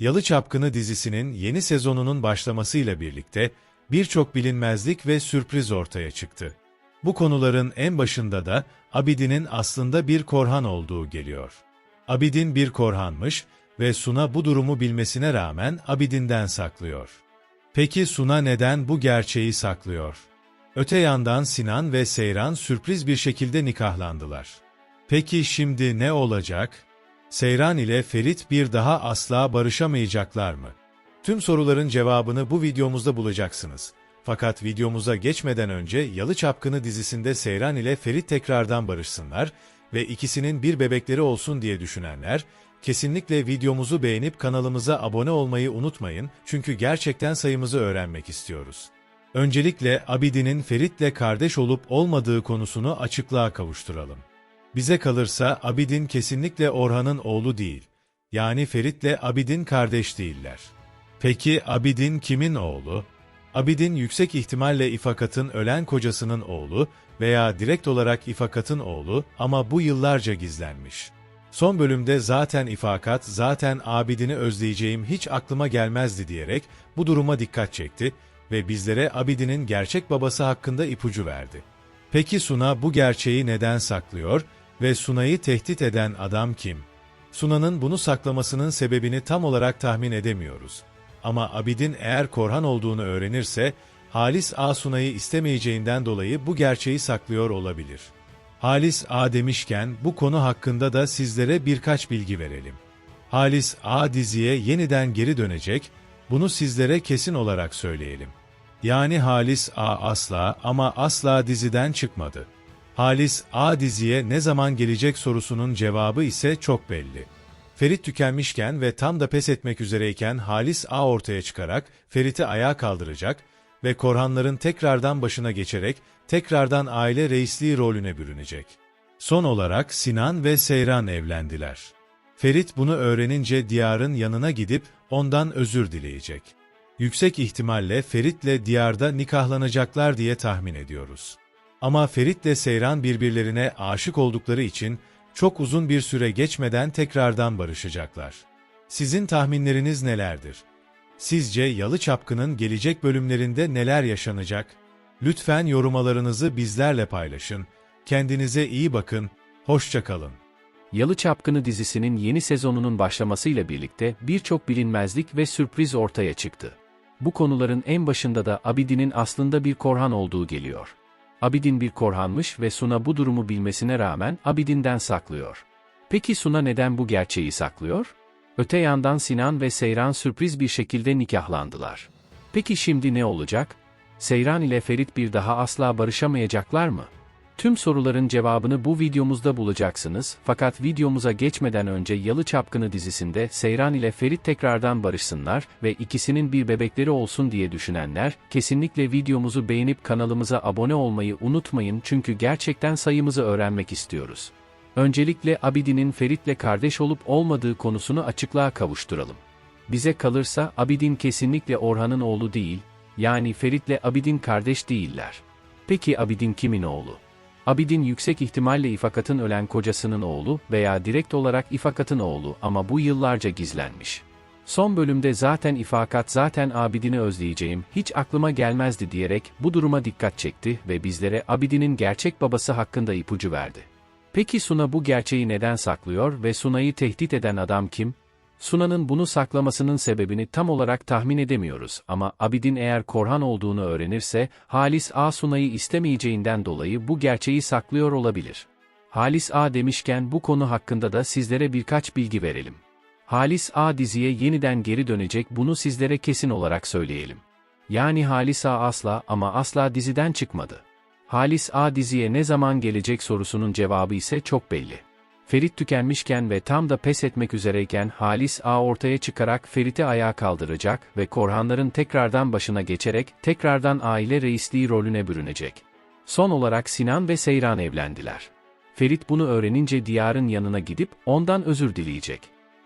Yalı Çapkını dizisinin yeni sezonunun başlamasıyla birlikte birçok bilinmezlik ve sürpriz ortaya çıktı. Bu konuların en başında da Abidin'in aslında bir Korhan olduğu geliyor. Abidin bir Korhanmış ve Suna bu durumu bilmesine rağmen Abidin'den saklıyor. Peki Suna neden bu gerçeği saklıyor? Öte yandan Sinan ve Seyran sürpriz bir şekilde nikahlandılar. Peki şimdi ne olacak? Seyran ile Ferit bir daha asla barışamayacaklar mı? Tüm soruların cevabını bu videomuzda bulacaksınız. Fakat videomuza geçmeden önce Yalı Çapkını dizisinde Seyran ile Ferit tekrardan barışsınlar ve ikisinin bir bebekleri olsun diye düşünenler, kesinlikle videomuzu beğenip kanalımıza abone olmayı unutmayın çünkü gerçekten sayımızı öğrenmek istiyoruz. Öncelikle Abidin'in Ferit'le kardeş olup olmadığı konusunu açıklığa kavuşturalım. Bize kalırsa Abidin kesinlikle Orhan'ın oğlu değil. Yani Ferit'le Abidin kardeş değiller. Peki Abidin kimin oğlu? Abidin yüksek ihtimalle İfakat'ın ölen kocasının oğlu veya direkt olarak İfakat'ın oğlu ama bu yıllarca gizlenmiş. Son bölümde zaten İfakat, zaten Abidin'i özleyeceğim hiç aklıma gelmezdi diyerek bu duruma dikkat çekti ve bizlere Abidin'in gerçek babası hakkında ipucu verdi. Peki Suna bu gerçeği neden saklıyor ve Suna'yı tehdit eden adam kim? Suna'nın bunu saklamasının sebebini tam olarak tahmin edemiyoruz. Ama Abidin eğer Korhan olduğunu öğrenirse, Halis A Suna'yı istemeyeceğinden dolayı bu gerçeği saklıyor olabilir. Halis A demişken bu konu hakkında da sizlere birkaç bilgi verelim. Halis A diziye yeniden geri dönecek, bunu sizlere kesin olarak söyleyelim. Yani Halis A asla ama asla diziden çıkmadı. Halis A diziye ne zaman gelecek sorusunun cevabı ise çok belli. Ferit tükenmişken ve tam da pes etmek üzereyken Halis A ortaya çıkarak Ferit'i ayağa kaldıracak ve Korhanların tekrardan başına geçerek tekrardan aile reisliği rolüne bürünecek. Son olarak Sinan ve Seyran evlendiler. Ferit bunu öğrenince Diyar'ın yanına gidip ondan özür dileyecek. Yüksek ihtimalle Ferit'le Diyar'da nikahlanacaklar diye tahmin ediyoruz. Ama Ferit'le Seyran birbirlerine aşık oldukları için çok uzun bir süre geçmeden tekrardan barışacaklar. Sizin tahminleriniz nelerdir? Sizce Yalı Çapkın'ın gelecek bölümlerinde neler yaşanacak? Lütfen yorumlarınızı bizlerle paylaşın. Kendinize iyi bakın, hoşça kalın. Yalı Çapkını dizisinin yeni sezonunun başlamasıyla birlikte birçok bilinmezlik ve sürpriz ortaya çıktı. Bu konuların en başında da Abidin'in aslında bir Korhan olduğu geliyor. Abidin bir Korhanmış ve Suna bu durumu bilmesine rağmen Abidin'den saklıyor. Peki Suna neden bu gerçeği saklıyor? Öte yandan Sinan ve Seyran sürpriz bir şekilde nikahlandılar. Peki şimdi ne olacak? Seyran ile Ferit bir daha asla barışamayacaklar mı? Tüm soruların cevabını bu videomuzda bulacaksınız fakat videomuza geçmeden önce Yalı Çapkını dizisinde Seyran ile Ferit tekrardan barışsınlar ve ikisinin bir bebekleri olsun diye düşünenler, kesinlikle videomuzu beğenip kanalımıza abone olmayı unutmayın çünkü gerçekten sayımızı öğrenmek istiyoruz. Öncelikle Abidin'in Ferit'le kardeş olup olmadığı konusunu açıklığa kavuşturalım. Bize kalırsa Abidin kesinlikle Orhan'ın oğlu değil, yani Ferit'le Abidin kardeş değiller. Peki Abidin kimin oğlu? Abidin yüksek ihtimalle İfakat'ın ölen kocasının oğlu veya direkt olarak İfakat'ın oğlu ama bu yıllarca gizlenmiş. Son bölümde zaten İfakat zaten Abidin'i özleyeceğim, hiç aklıma gelmezdi diyerek bu duruma dikkat çekti ve bizlere Abidin'in gerçek babası hakkında ipucu verdi. Peki Suna bu gerçeği neden saklıyor ve Suna'yı tehdit eden adam kim? Suna'nın bunu saklamasının sebebini tam olarak tahmin edemiyoruz ama Abidin eğer Korhan olduğunu öğrenirse, Halis A Suna'yı istemeyeceğinden dolayı bu gerçeği saklıyor olabilir. Halis A demişken bu konu hakkında da sizlere birkaç bilgi verelim. Halis A diziye yeniden geri dönecek bunu sizlere kesin olarak söyleyelim. Yani Halis A asla ama asla diziden çıkmadı. Halis A diziye ne zaman gelecek sorusunun cevabı ise çok belli. Ferit tükenmişken ve tam da pes etmek üzereyken Halis A ortaya çıkarak Ferit'i ayağa kaldıracak ve Korhanların tekrardan başına geçerek tekrardan aile reisliği rolüne bürünecek. Son olarak Sinan ve Seyran evlendiler. Ferit bunu öğrenince Diyar'ın yanına gidip ondan özür dileyecek.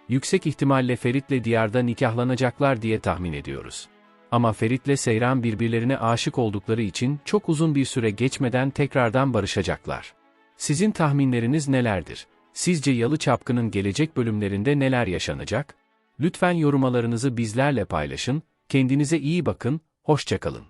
Yüksek ihtimalle Ferit'le Diyar'da nikahlanacaklar diye tahmin ediyoruz. Ama Ferit'le Seyran birbirlerine aşık oldukları için çok uzun bir süre geçmeden tekrardan barışacaklar. Sizin tahminleriniz nelerdir? Sizce Yalı Çapkın'ın gelecek bölümlerinde neler yaşanacak? Lütfen yorumlarınızı bizlerle paylaşın, kendinize iyi bakın, hoşçakalın.